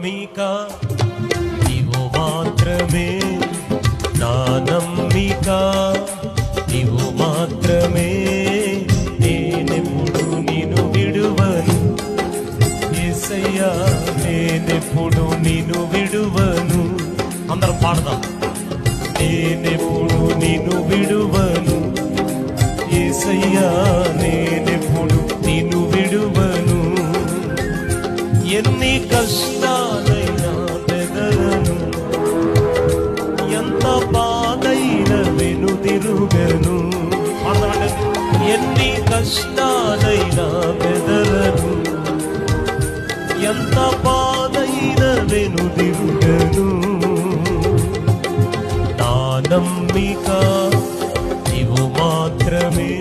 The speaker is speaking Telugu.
నమ్మిక నీవు మాత్రమే నా నమ్మిక. నీవు మాత్రమే నేనెప్పుడు నిన్ను విడువను. ఏసయ్యా నేనెప్పుడు నిన్ను విడువను. అందరం పాడదాం. నేనెప్పుడు నిన్ను విడువను. ఏసయ్యా నేనెప్పుడు ఎన్ని కష్టాలైనా బెదరను. ఎంత బాధైన వెనుదిరుగను ఎన్ని కష్టాలైనా బెదరను. ఎంత బాధైన వెనుదిరుగను నా నమ్మిక నీవు మాత్రమే.